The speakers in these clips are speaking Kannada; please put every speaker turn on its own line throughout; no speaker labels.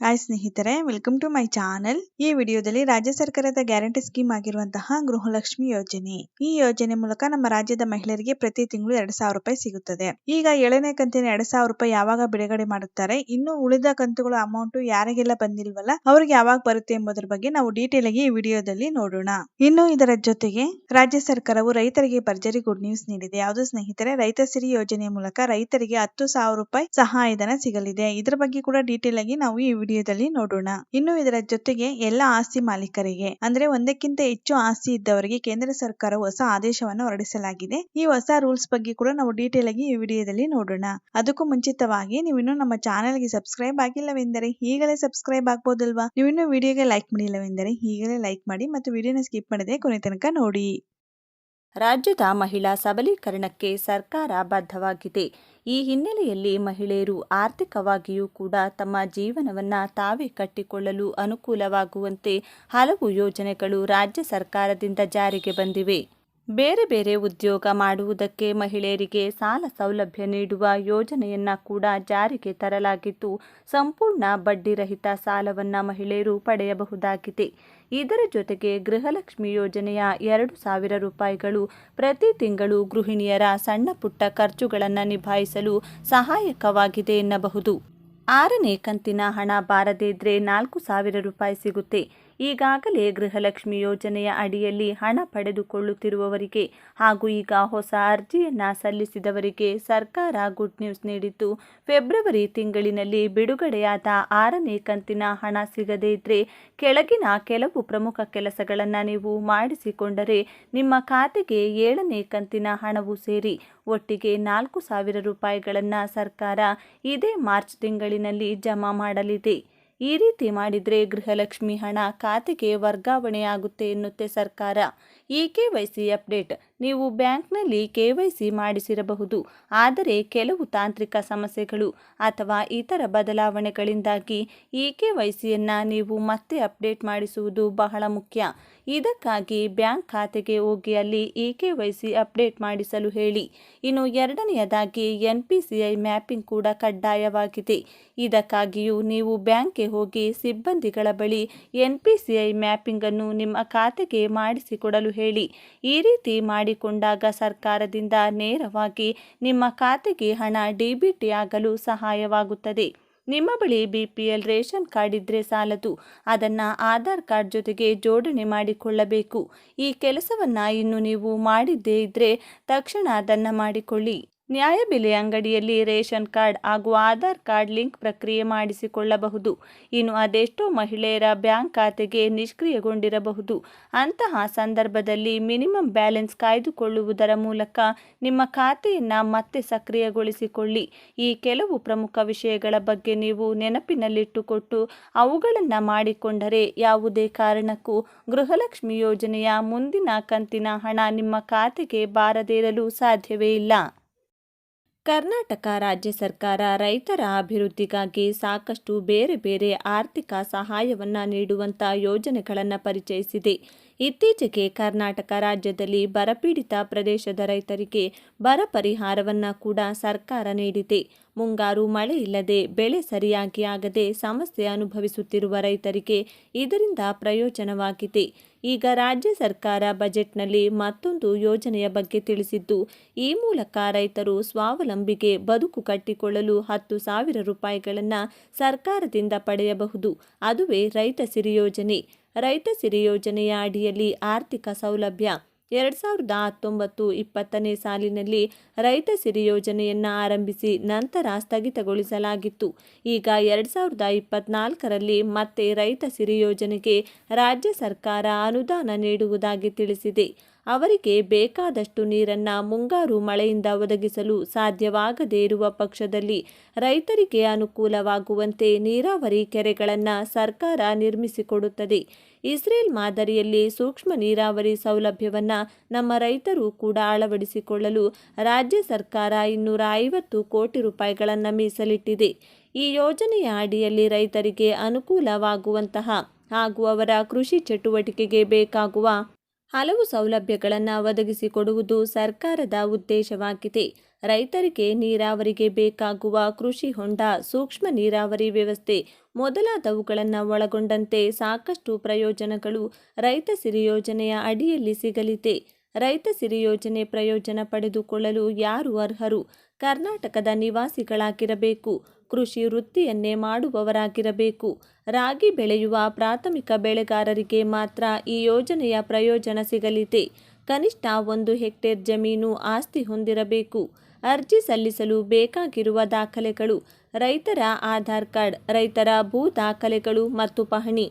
ಹಾಯ್ ಸ್ನೇಹಿತರೆ ವೆಲ್ಕಮ್ ಟು ಮೈ ಚಾನೆಲ್ ಈ ವಿಡಿಯೋದಲ್ಲಿ ರಾಜ್ಯ ಸರ್ಕಾರದ ಗ್ಯಾರಂಟಿ ಸ್ಕೀಮ್ ಆಗಿರುವಂತಹ ಗೃಹಲಕ್ಷ್ಮಿ ಯೋಜನೆ. ಈ ಯೋಜನೆ ಮೂಲಕ ನಮ್ಮ ರಾಜ್ಯದ ಮಹಿಳೆಯರಿಗೆ ಪ್ರತಿ ತಿಂಗಳು ಎರಡ್ ಸಾವಿರ ರೂಪಾಯಿ ಸಿಗುತ್ತದೆ. ಈಗ ಏಳನೇ ಕಂತಿನ ಎರಡ್ ಸಾವಿರ ರೂಪಾಯಿ ಯಾವಾಗ ಬಿಡುಗಡೆ ಮಾಡುತ್ತಾರೆ? ಇನ್ನು ಉಳಿದ ಕಂತುಗಳ ಅಮೌಂಟ್ ಯಾರಿಗೆಲ್ಲ ಬಂದಿಲ್ವಲ್ಲ, ಅವ್ರಿಗೆ ಯಾವಾಗ ಬರುತ್ತೆ ಎಂಬುದರ ಬಗ್ಗೆ ನಾವು ಡೀಟೇಲ್ ಆಗಿ ಈ ವಿಡಿಯೋದಲ್ಲಿ ನೋಡೋಣ. ಇನ್ನು ಇದರ ಜೊತೆಗೆ ರಾಜ್ಯ ಸರ್ಕಾರವು ರೈತರಿಗೆ ಭರ್ಜರಿ ಗುಡ್ ನ್ಯೂಸ್ ನೀಡಿದೆ. ಯಾವುದು ಸ್ನೇಹಿತರೆ, ರೈತ ಸಿರಿ ಯೋಜನೆ ಮೂಲಕ ರೈತರಿಗೆ ಹತ್ತು ಸಾವಿರ ರೂಪಾಯಿ ಸಹಾಯಧನ ಸಿಗಲಿದೆ. ಇದರ ಬಗ್ಗೆ ಕೂಡ ಡೀಟೇಲ್ ಆಗಿ ನಾವು ಈ ವಿಡಿಯೋದಲ್ಲಿ ನೋಡೋಣ. ಇನ್ನು ಇದರ ಜೊತೆಗೆ ಎಲ್ಲ ಆಸ್ತಿ ಮಾಲೀಕರಿಗೆ, ಅಂದ್ರೆ ಒಂದಕ್ಕಿಂತ ಹೆಚ್ಚು ಆಸ್ತಿ ಇದ್ದವರಿಗೆ ಕೇಂದ್ರ ಸರ್ಕಾರ ಹೊಸ ಆದೇಶವನ್ನು ಹೊರಡಿಸಲಾಗಿದೆ. ಈ ಹೊಸ ರೂಲ್ಸ್ ಬಗ್ಗೆ ಕೂಡ ನಾವು ಡೀಟೇಲ್ ಆಗಿ ಈ ವಿಡಿಯೋದಲ್ಲಿ ನೋಡೋಣ. ಅದಕ್ಕೂ ಮುಂಚಿತವಾಗಿ ನೀವು ಇನ್ನೂ ನಮ್ಮ ಚಾನೆಲ್ಗೆ ಸಬ್ಸ್ಕ್ರೈಬ್ ಆಗಿಲ್ಲವೆಂದರೆ ಈಗಲೇ ಸಬ್ಸ್ಕ್ರೈಬ್ ಆಗ್ಬೋದಲ್ವಾ? ನೀವು ಇನ್ನೂ ವಿಡಿಯೋಗೆ ಲೈಕ್ ಮಾಡಿಲ್ಲವೆಂದರೆ ಈಗಲೇ ಲೈಕ್ ಮಾಡಿ ಮತ್ತು ವಿಡಿಯೋನ ಸ್ಕಿಪ್ ಮಾಡದೆ ಕೊನೆ ತನಕ ನೋಡಿ.
ರಾಜ್ಯದ ಮಹಿಳಾ ಸಬಲೀಕರಣಕ್ಕೆ ಸರ್ಕಾರ ಬದ್ಧವಾಗಿದೆ. ಈ ಹಿನ್ನೆಲೆಯಲ್ಲಿ ಮಹಿಳೆಯರು ಆರ್ಥಿಕವಾಗಿಯೂ ಕೂಡ ತಮ್ಮ ಜೀವನವನ್ನು ತಾವೇ ಕಟ್ಟಿಕೊಳ್ಳಲು ಅನುಕೂಲವಾಗುವಂತೆ ಹಲವು ಯೋಜನೆಗಳು ರಾಜ್ಯ ಸರ್ಕಾರದಿಂದ ಜಾರಿಗೆ ಬಂದಿವೆ. ಬೇರೆ ಬೇರೆ ಉದ್ಯೋಗ ಮಾಡುವುದಕ್ಕೆ ಮಹಿಳೆಯರಿಗೆ ಸಾಲ ಸೌಲಭ್ಯ ನೀಡುವ ಯೋಜನೆಯನ್ನ ಕೂಡ ಜಾರಿಗೆ ತರಲಾಗಿದ್ದು, ಸಂಪೂರ್ಣ ಬಡ್ಡಿರಹಿತ ಸಾಲವನ್ನು ಮಹಿಳೆಯರು ಪಡೆಯಬಹುದಾಗಿದೆ. ಇದರ ಜೊತೆಗೆ ಗೃಹಲಕ್ಷ್ಮಿ ಯೋಜನೆಯ ಎರಡು ಸಾವಿರ ರೂಪಾಯಿಗಳು ಪ್ರತಿ ತಿಂಗಳು ಗೃಹಿಣಿಯರ ಸಣ್ಣ ಪುಟ್ಟ ಖರ್ಚುಗಳನ್ನು ನಿಭಾಯಿಸಲು ಸಹಾಯಕವಾಗಿದೆ ಎನ್ನಬಹುದು. ಆರನೇ ಕಂತಿನ ಹಣ ಬಾರದೇ ಇದ್ರೆ ನಾಲ್ಕು ಸಾವಿರ ರೂಪಾಯಿ ಸಿಗುತ್ತೆ. ಈಗಾಗಲೇ ಗೃಹಲಕ್ಷ್ಮಿ ಯೋಜನೆಯ ಅಡಿಯಲ್ಲಿ ಹಣ ಪಡೆದುಕೊಳ್ಳುತ್ತಿರುವವರಿಗೆ ಹಾಗೂ ಈಗ ಹೊಸ ಅರ್ಜಿಯನ್ನು ಸಲ್ಲಿಸಿದವರಿಗೆ ಸರ್ಕಾರ ಗುಡ್ ನ್ಯೂಸ್ ನೀಡಿದ್ದು, ಫೆಬ್ರವರಿ ತಿಂಗಳಿನಲ್ಲಿ ಬಿಡುಗಡೆಯಾದ ಆರನೇ ಕಂತಿನ ಹಣ ಸಿಗದೇ ಇದ್ರೆ ಕೆಳಗಿನ ಕೆಲವು ಪ್ರಮುಖ ಕೆಲಸಗಳನ್ನು ನೀವು ಮಾಡಿಸಿಕೊಂಡರೆ ನಿಮ್ಮ ಖಾತೆಗೆ ಏಳನೇ ಕಂತಿನ ಹಣವು ಸೇರಿ ಒಟ್ಟಿಗೆ ನಾಲ್ಕು ಸಾವಿರ ರೂಪಾಯಿಗಳನ್ನು ಸರ್ಕಾರ ಇದೇ ಮಾರ್ಚ್ ತಿಂಗಳಿನಲ್ಲಿ ಜಮಾ ಮಾಡಲಿದೆ. ಈ ರೀತಿ ಮಾಡಿದರೆ ಗೃಹಲಕ್ಷ್ಮಿ ಹಣ ಖಾತೆಗೆ ವರ್ಗಾವಣೆಯಾಗುತ್ತೆ ಎನ್ನುತ್ತೆ ಸರ್ಕಾರ. ಈ ಕೆ ವೈ ಸಿ ಅಪ್ಡೇಟ್. ನೀವು ಬ್ಯಾಂಕ್ನಲ್ಲಿ ಕೆ ವೈ ಸಿ ಮಾಡಿಸಿರಬಹುದು. ಆದರೆ ಕೆಲವು ತಾಂತ್ರಿಕ ಸಮಸ್ಯೆಗಳು ಅಥವಾ ಇತರ ಬದಲಾವಣೆಗಳಿಂದಾಗಿ ಈ ಕೆ ವೈ ಸಿಯನ್ನು ನೀವು ಮತ್ತೆ ಅಪ್ಡೇಟ್ ಮಾಡಿಸುವುದು ಬಹಳ ಮುಖ್ಯ. ಇದಕ್ಕಾಗಿ ಬ್ಯಾಂಕ್ ಖಾತೆಗೆ ಹೋಗಿ ಅಲ್ಲಿ e K Y C update ಮಾಡಿಸಲು ಹೇಳಿ. ಇನ್ನು ಎರಡನೆಯದಾಗಿ N P C I mapping ಕೂಡ ಕಡ್ಡಾಯವಾಗಿದೆ. ಇದಕ್ಕಾಗಿಯೂ ನೀವು ಬ್ಯಾಂಕ್ಗೆ ಹೋಗಿ ಸಿಬ್ಬಂದಿಗಳ ಬಳಿ ಎನ್ ಪಿ ಸಿ ಐ ಮ್ಯಾಪಿಂಗನ್ನು ನಿಮ್ಮ ಖಾತೆಗೆ ಮಾಡಿಸಿಕೊಡಲು ಹೇಳಿ. ಈ ರೀತಿ ಮಾಡಿಕೊಂಡಾಗ ಸರ್ಕಾರದಿಂದ ನೇರವಾಗಿ ನಿಮ್ಮ ಖಾತೆಗೆ ಹಣ ಡಿಬಿಟಿ ಆಗಲು ಸಹಾಯವಾಗುತ್ತದೆ. ನಿಮ್ಮ ಬಳಿ B P L ration card ಇದ್ದರೆ ಸಾಲದು. ಅದನ್ನು ಆಧಾರ್ ಕಾರ್ಡ್ ಜೊತೆಗೆ ಜೋಡಣೆ ಮಾಡಿಕೊಳ್ಳಬೇಕು. ಈ ಕೆಲಸವನ್ನು ಇನ್ನು ನೀವು ಮಾಡಿದ್ದೇ ಇದ್ದರೆ ತಕ್ಷಣ ಅದನ್ನು ಮಾಡಿಕೊಳ್ಳಿ. ನ್ಯಾಯಬೆಲೆ ಅಂಗಡಿಯಲ್ಲಿ ರೇಷನ್ ಕಾರ್ಡ್ ಹಾಗೂ ಆಧಾರ್ ಕಾರ್ಡ್ ಲಿಂಕ್ ಪ್ರಕ್ರಿಯೆ ಮಾಡಿಸಿಕೊಳ್ಳಬಹುದು. ಇನ್ನು ಅದೆಷ್ಟೋ ಮಹಿಳೆಯರ ಬ್ಯಾಂಕ್ ಖಾತೆಗೆ ನಿಷ್ಕ್ರಿಯಗೊಂಡಿರಬಹುದು. ಅಂತಹ ಸಂದರ್ಭದಲ್ಲಿ ಮಿನಿಮಮ್ ಬ್ಯಾಲೆನ್ಸ್ ಕಾಯ್ದುಕೊಳ್ಳುವುದರ ಮೂಲಕ ನಿಮ್ಮ ಖಾತೆಯನ್ನು ಮತ್ತೆ ಸಕ್ರಿಯಗೊಳಿಸಿಕೊಳ್ಳಿ. ಈ ಕೆಲವು ಪ್ರಮುಖ ವಿಷಯಗಳ ಬಗ್ಗೆ ನೀವು ನೆನಪಿನಲ್ಲಿಟ್ಟುಕೊಟ್ಟು ಅವುಗಳನ್ನು ಮಾಡಿಕೊಂಡರೆ ಯಾವುದೇ ಕಾರಣಕ್ಕೂ ಗೃಹಲಕ್ಷ್ಮಿ ಯೋಜನೆಯ ಮುಂದಿನ ಕಂತಿನ ಹಣ ನಿಮ್ಮ ಖಾತೆಗೆ ಬಾರದಿರಲು ಸಾಧ್ಯವೇ ಇಲ್ಲ. ಕರ್ನಾಟಕ ರಾಜ್ಯ ಸರ್ಕಾರ ರೈತರ ಅಭಿವೃದ್ಧಿಗಾಗಿ ಸಾಕಷ್ಟು ಬೇರೆ ಬೇರೆ ಆರ್ಥಿಕ ಸಹಾಯವನ್ನು ನೀಡುವಂಥ ಯೋಜನೆಗಳನ್ನು ಪರಿಚಯಿಸಿದೆ. ಇತ್ತೀಚೆಗೆ ಕರ್ನಾಟಕ ರಾಜ್ಯದಲ್ಲಿ ಬರಪೀಡಿತ ಪ್ರದೇಶದ ರೈತರಿಗೆ ಬರ ಪರಿಹಾರವನ್ನು ಕೂಡ ಸರ್ಕಾರ ನೀಡಿದೆ. ಮುಂಗಾರು ಮಳೆ ಇಲ್ಲದೆ ಬೆಳೆ ಸರಿಯಾಗಿ ಆಗದೆ ಸಮಸ್ಯೆ ಅನುಭವಿಸುತ್ತಿರುವ ರೈತರಿಗೆ ಇದರಿಂದ ಪ್ರಯೋಜನವಾಗಿದೆ. ಈಗ ರಾಜ್ಯ ಸರ್ಕಾರ ಬಜೆಟ್ನಲ್ಲಿ ಮತ್ತೊಂದು ಯೋಜನೆಯ ಬಗ್ಗೆ ತಿಳಿಸಿದ್ದು, ಈ ಮೂಲಕ ರೈತರು ಸ್ವಾವಲಂಬಿಗೆ ಬದುಕು ಕಟ್ಟಿಕೊಳ್ಳಲು ಹತ್ತು ಸಾವಿರ ರೂಪಾಯಿಗಳನ್ನು ಸರ್ಕಾರದಿಂದ ಪಡೆಯಬಹುದು. ಅದುವೇ ರೈತ ಸಿರಿ ಯೋಜನೆ. ರೈತ ಸಿರಿ ಯೋಜನೆಯ ಅಡಿಯಲ್ಲಿ ಆರ್ಥಿಕ ಸೌಲಭ್ಯ ಎರಡು ಸಾವಿರದ ಹತ್ತೊಂಬತ್ತು ಇಪ್ಪತ್ತನೇ ಸಾಲಿನಲ್ಲಿ ರೈತ ಸಿರಿ ಯೋಜನೆಯನ್ನು ಆರಂಭಿಸಿ ನಂತರ ಸ್ಥಗಿತಗೊಳಿಸಲಾಗಿತ್ತು. ಈಗ ಎರಡು ಸಾವಿರದ ಇಪ್ಪತ್ನಾಲ್ಕರಲ್ಲಿ ಮತ್ತೆ ರೈತ ಸಿರಿ ಯೋಜನೆಗೆ ರಾಜ್ಯ ಸರ್ಕಾರ ಅನುದಾನ ನೀಡುವುದಾಗಿ ತಿಳಿಸಿದೆ. ಅವರಿಗೆ ಬೇಕಾದಷ್ಟು ನೀರನ್ನು ಮುಂಗಾರು ಮಳೆಯಿಂದ ಒದಗಿಸಲು ಸಾಧ್ಯವಾಗದೇ ಇರುವ ಪಕ್ಷದಲ್ಲಿ ರೈತರಿಗೆ ಅನುಕೂಲವಾಗುವಂತೆ ನೀರಾವರಿ ಕೆರೆಗಳನ್ನು ಸರ್ಕಾರ ನಿರ್ಮಿಸಿಕೊಡುತ್ತದೆ. ಇಸ್ರೇಲ್ ಮಾದರಿಯಲ್ಲಿ ಸೂಕ್ಷ್ಮ ನೀರಾವರಿ ಸೌಲಭ್ಯವನ್ನು ನಮ್ಮ ರೈತರು ಕೂಡ ಅಳವಡಿಸಿಕೊಳ್ಳಲು ರಾಜ್ಯ ಸರ್ಕಾರ ಇನ್ನೂರ ಐವತ್ತು ಕೋಟಿ ರೂಪಾಯಿಗಳನ್ನು ಮೀಸಲಿಟ್ಟಿದೆ. ಈ ಯೋಜನೆಯ ಅಡಿಯಲ್ಲಿ ರೈತರಿಗೆ ಅನುಕೂಲವಾಗುವಂತಹ ಹಾಗೂ ಅವರ ಕೃಷಿ ಚಟುವಟಿಕೆಗೆ ಬೇಕಾಗುವ ಹಲವು ಸೌಲಭ್ಯಗಳನ್ನು ಒದಗಿಸಿಕೊಡುವುದು ಸರ್ಕಾರದ ಉದ್ದೇಶವಾಗಿದೆ. ರೈತರಿಗೆ ನೀರಾವರಿಗೆ ಬೇಕಾಗುವ ಕೃಷಿ ಹೊಂಡ, ಸೂಕ್ಷ್ಮ ನೀರಾವರಿ ವ್ಯವಸ್ಥೆ ಮೊದಲಾದವುಗಳನ್ನು ಒಳಗೊಂಡಂತೆ ಸಾಕಷ್ಟು ಪ್ರಯೋಜನಗಳು ರೈತ ಸಿರಿ ಯೋಜನೆಯ ಅಡಿಯಲ್ಲಿ ಸಿಗಲಿದೆ. ರೈತ ಸಿರಿ ಯೋಜನೆ ಪ್ರಯೋಜನ ಪಡೆದುಕೊಳ್ಳಲು ಯಾರು ಅರ್ಹರು? ಕರ್ನಾಟಕದ ನಿವಾಸಿಗಳಾಗಿರಬೇಕು. ಕೃಷಿ ವೃತ್ತಿಯನ್ನೇ ಮಾಡುವವರಾಗಿರಬೇಕು. ರಾಗಿ ಬೆಳೆಯುವ ಪ್ರಾಥಮಿಕ ಬೆಳೆಗಾರರಿಗೆ ಮಾತ್ರ ಈ ಯೋಜನೆಯ ಪ್ರಯೋಜನ ಸಿಗಲಿದೆ. ಕನಿಷ್ಠ ಒಂದು ಹೆಕ್ಟೇರ್ ಜಮೀನು ಆಸ್ತಿ ಹೊಂದಿರಬೇಕು. ಅರ್ಜಿ ಸಲ್ಲಿಸಲು ಬೇಕಾಗಿರುವ ದಾಖಲೆಗಳು, ರೈತರ ಆಧಾರ್ ಕಾರ್ಡ್, ರೈತರ ಭೂ ದಾಖಲೆಗಳು ಮತ್ತು ಪಹಣಿ,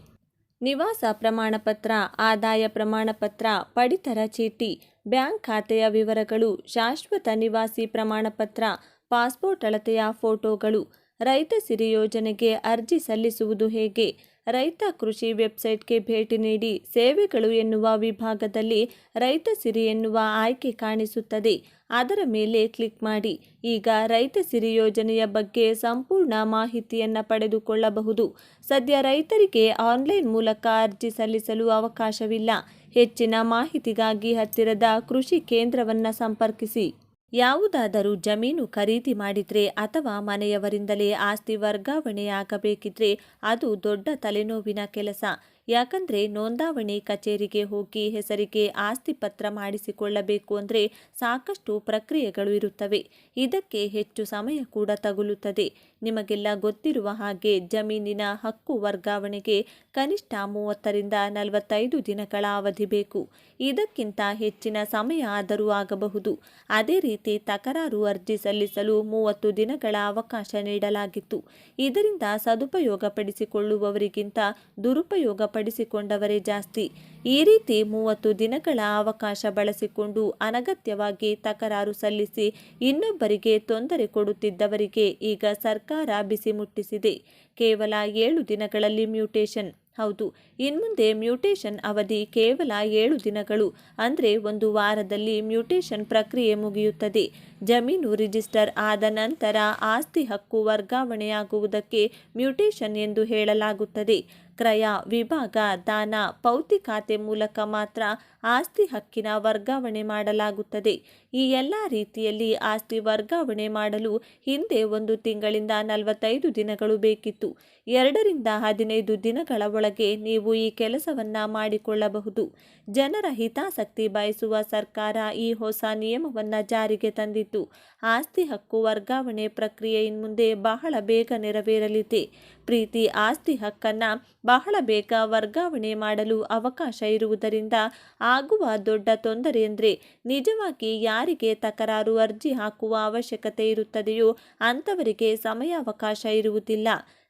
ನಿವಾಸ ಪ್ರಮಾಣಪತ್ರ, ಆದಾಯ ಪ್ರಮಾಣಪತ್ರ, ಪಡಿತರ ಚೀಟಿ, ಬ್ಯಾಂಕ್ ಖಾತೆಯ ವಿವರಗಳು, ಶಾಶ್ವತ ನಿವಾಸಿ ಪ್ರಮಾಣಪತ್ರ, ಪಾಸ್ಪೋರ್ಟ್ ಅಳತೆಯ ಫೋಟೋಗಳು ರೈತ ಸಿರಿ ಯೋಜನೆಗೆ ಅರ್ಜಿ ಸಲ್ಲಿಸುವುದು ಹೇಗೆ? ರೈತ ಕೃಷಿ ವೆಬ್ಸೈಟ್ಗೆ ಭೇಟಿ ನೀಡಿ ಸೇವೆಗಳು ಎನ್ನುವ ವಿಭಾಗದಲ್ಲಿ ರೈತ ಸಿರಿ ಎನ್ನುವ ಆಯ್ಕೆ ಕಾಣಿಸುತ್ತದೆ. ಅದರ ಮೇಲೆ ಕ್ಲಿಕ್ ಮಾಡಿ. ಈಗ ರೈತ ಸಿರಿ ಯೋಜನೆಯ ಬಗ್ಗೆ ಸಂಪೂರ್ಣ ಮಾಹಿತಿಯನ್ನು ಪಡೆದುಕೊಳ್ಳಬಹುದು. ಸದ್ಯ ರೈತರಿಗೆ ಆನ್ಲೈನ್ ಮೂಲಕ ಅರ್ಜಿ ಸಲ್ಲಿಸಲು ಅವಕಾಶವಿಲ್ಲ. ಹೆಚ್ಚಿನ ಮಾಹಿತಿಗಾಗಿ ಹತ್ತಿರದ ಕೃಷಿ ಕೇಂದ್ರವನ್ನು ಸಂಪರ್ಕಿಸಿ. ಯಾವುದಾದರೂ ಜಮೀನು ಖರೀದಿ ಮಾಡಿದ್ರೆ ಅಥವಾ ಮನೆಯವರಿಂದಲೇ ಆಸ್ತಿ ವರ್ಗಾವಣೆಯಾಗಬೇಕಿದ್ರೆ ಅದು ದೊಡ್ಡ ತಲೆನೋವಿನ ಕೆಲಸ. ಯಾಕಂದ್ರೆ ನೋಂದಾವಣಿ ಕಚೇರಿಗೆ ಹೋಗಿ ಹೆಸರಿಗೆ ಆಸ್ತಿ ಪತ್ರ ಮಾಡಿಸಿಕೊಳ್ಳಬೇಕು ಅಂದರೆ ಸಾಕಷ್ಟು ಪ್ರಕ್ರಿಯೆಗಳು ಇರುತ್ತವೆ. ಇದಕ್ಕೆ ಹೆಚ್ಚು ಸಮಯ ಕೂಡ ತಗುಲುತ್ತದೆ. ನಿಮಗೆಲ್ಲ ಗೊತ್ತಿರುವ ಹಾಗೆ ಜಮೀನಿನ ಹಕ್ಕು ವರ್ಗಾವಣೆಗೆ ಕನಿಷ್ಠ ಮೂವತ್ತರಿಂದ ನಲವತ್ತೈದು ದಿನಗಳ ಅವಧಿ ಬೇಕು. ಇದಕ್ಕಿಂತ ಹೆಚ್ಚಿನ ಸಮಯ ಆದರೂ ಆಗಬಹುದು. ಅದೇ ರೀತಿ ತಕರಾರು ಅರ್ಜಿ ಸಲ್ಲಿಸಲು ಮೂವತ್ತು ದಿನಗಳ ಅವಕಾಶ ನೀಡಲಾಗಿತ್ತು. ಇದರಿಂದ ಸದುಪಯೋಗ ಪಡಿಸಿಕೊಳ್ಳುವವರಿಗಿಂತ ದುರುಪಯೋಗ ಪಡಿಸಿಕೊಂಡವರೇ ಜಾಸ್ತಿ. ಈ ರೀತಿ ಮೂವತ್ತು ದಿನಗಳ ಅವಕಾಶ ಬಳಸಿಕೊಂಡು ಅನಗತ್ಯವಾಗಿ ತಕರಾರು ಸಲ್ಲಿಸಿ ಇನ್ನೊಬ್ಬರಿಗೆ ತೊಂದರೆ ಕೊಡುತ್ತಿದ್ದವರಿಗೆ ಈಗ ಸರ್ಕಾರ ಬಿಸಿ ಮುಟ್ಟಿಸಿದೆ. ಕೇವಲ ಏಳು ದಿನಗಳಲ್ಲಿ ಮ್ಯೂಟೇಷನ್. ಹೌದು, ಇನ್ಮುಂದೆ ಮ್ಯೂಟೇಷನ್ ಅವಧಿ ಕೇವಲ ಏಳು ದಿನಗಳು. ಅಂದರೆ ಒಂದು ವಾರದಲ್ಲಿ ಮ್ಯೂಟೇಷನ್ ಪ್ರಕ್ರಿಯೆ ಮುಗಿಯುತ್ತದೆ. ಜಮೀನು ರಿಜಿಸ್ಟರ್ ಆದ ನಂತರ ಆಸ್ತಿ ಹಕ್ಕು ವರ್ಗಾವಣೆಯಾಗುವುದಕ್ಕೆ ಮ್ಯೂಟೇಷನ್ ಎಂದು ಹೇಳಲಾಗುತ್ತದೆ. ಕ್ರಯ ವಿಭಾಗ ದಾನ ಪೌತಿ ಖಾತೆ ಮೂಲಕ ಮಾತ್ರ ಆಸ್ತಿ ಹಕ್ಕಿನ ವರ್ಗಾವಣೆ ಮಾಡಲಾಗುತ್ತದೆ. ಈ ಎಲ್ಲ ರೀತಿಯಲ್ಲಿ ಆಸ್ತಿ ವರ್ಗಾವಣೆ ಮಾಡಲು ಹಿಂದೆ ಒಂದು ತಿಂಗಳಿಂದ ನಲವತ್ತೈದು ದಿನಗಳು ಬೇಕಿತ್ತು. ಎರಡರಿಂದ ಹದಿನೈದು ದಿನಗಳ ಒಳಗೆ ನೀವು ಈ ಕೆಲಸವನ್ನು ಮಾಡಿಕೊಳ್ಳಬಹುದು. ಜನರ ಹಿತಾಸಕ್ತಿ ಬಯಸುವ ಸರ್ಕಾರ ಈ ಹೊಸ ನಿಯಮವನ್ನು ಜಾರಿಗೆ ಆಸ್ತಿ ಹಕ್ಕು ವರ್ಗಾವಣೆ ಪ್ರಕ್ರಿಯೆ ಇನ್ಮುಂದೆ ಬಹಳ ಬೇಗ ನೆರವೇರಲಿದೆ. ಪ್ರೀತಿ ಆಸ್ತಿ ಹಕ್ಕನ್ನು ಬಹಳ ಬೇಗ ವರ್ಗಾವಣೆ ಮಾಡಲು ಅವಕಾಶ ಇರುವುದರಿಂದ ಆಗುವ ದೊಡ್ಡ ತೊಂದರೆ ಎಂದರೆ ನಿಜವಾಗಿ ಯಾರಿಗೆ ತಕರಾರು ಅರ್ಜಿ ಹಾಕುವ ಅವಶ್ಯಕತೆ ಇರುತ್ತದೆಯೋ ಅಂಥವರಿಗೆ ಸಮಯಾವಕಾಶ ಇರುವುದಿಲ್ಲ.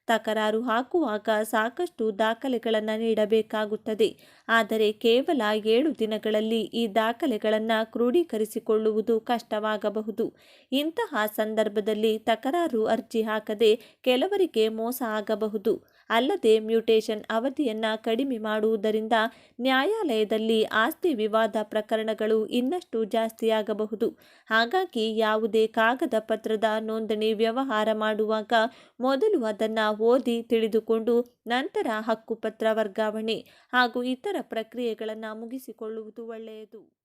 ತಕರಾರು ಹಾಕುವಾಗ ಸಾಕಷ್ಟು ದಾಖಲೆಗಳನ್ನು ನೀಡಬೇಕಾಗುತ್ತದೆ. ಆದರೆ ಕೇವಲ ಏಳು ದಿನಗಳಲ್ಲಿ ಈ ದಾಖಲೆಗಳನ್ನು ಕ್ರೋಢೀಕರಿಸಿಕೊಳ್ಳುವುದು ಕಷ್ಟವಾಗಬಹುದು. ಇಂತಹ ಸಂದರ್ಭದಲ್ಲಿ ತಕರಾರು ಅರ್ಜಿ ಹಾಕದೆ ಕೆಲವರಿಗೆ ಮೋಸ ಆಗಬಹುದು. ಅಲ್ಲದೆ ಮ್ಯೂಟೇಷನ್ ಅವಧಿಯನ್ನು ಕಡಿಮೆ ಮಾಡುವುದರಿಂದ ನ್ಯಾಯಾಲಯದಲ್ಲಿ ಆಸ್ತಿ ವಿವಾದ ಪ್ರಕರಣಗಳು ಇನ್ನಷ್ಟು ಜಾಸ್ತಿಯಾಗಬಹುದು. ಹಾಗಾಗಿ ಯಾವುದೇ ಕಾಗದ ಪತ್ರದ ನೋಂದಣಿ ವ್ಯವಹಾರ ಮಾಡುವಾಗ ಮೊದಲು ಅದನ್ನು ಓದಿ ತಿಳಿದುಕೊಂಡು ನಂತರ ಹಕ್ಕುಪತ್ರ ವರ್ಗಾವಣೆ ಹಾಗೂ ಇತರ ಪ್ರಕ್ರಿಯೆಗಳನ್ನು ಮುಗಿಸಿಕೊಳ್ಳುವುದು ಒಳ್ಳೆಯದು.